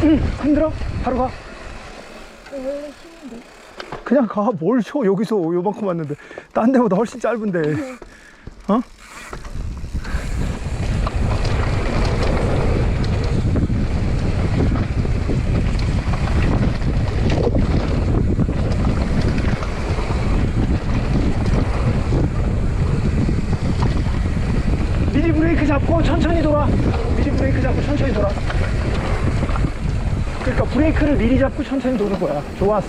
힘들어? 바로 가. 그냥 가. 뭘 쉬어. 여기서 요만큼 왔는데. 딴 데보다 훨씬 짧은데. 어? 미리 브레이크 잡고 천천히 돌아. 미리 브레이크 잡고 천천히 돌아. 그러니까 브레이크를 미리 잡고 천천히 도는 거야. 좋았어.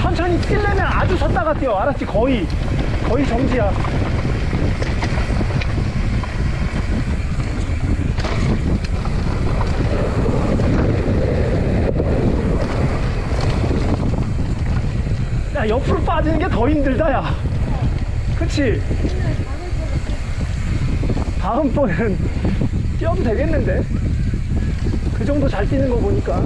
천천히 뛰려면 아주 섰다가 뛰어. 알았지? 거의. 거의 정지야. 야, 옆으로 빠지는 게 더 힘들다, 야. 그치? 다음번에는 뛰어도 되겠는데? 그 정도 잘 뛰는 거 보니까.